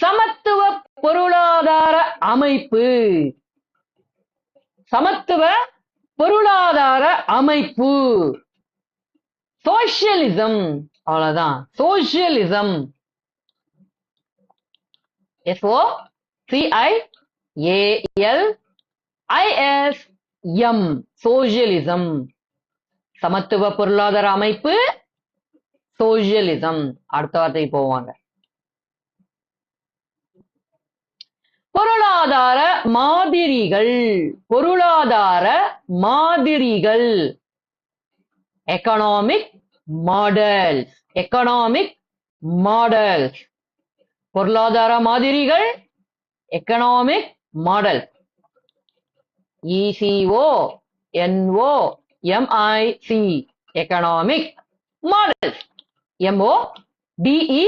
சமத்துவ பொருளாதார அமைப்பு. சமத்துவ பொருளாதார அமைப்பு. சோசியலிசம். அவ்வளவுதான். Socialism. S O C I A L I S M socialism. சமத்துவ பொருளாதார அமைப்பு. சோசியலிசம். அடுத்த வார்த்தைக்கு போவாங்க பொருளாதார மாதிரிகள். பொருளாதார மாதிரிகள். எக்கனாமிக் மாடல் எக்கனாமிக் மாடல் பொருளாதார மாதிரிகள். Economic model E C O N O M I C economic model M O D E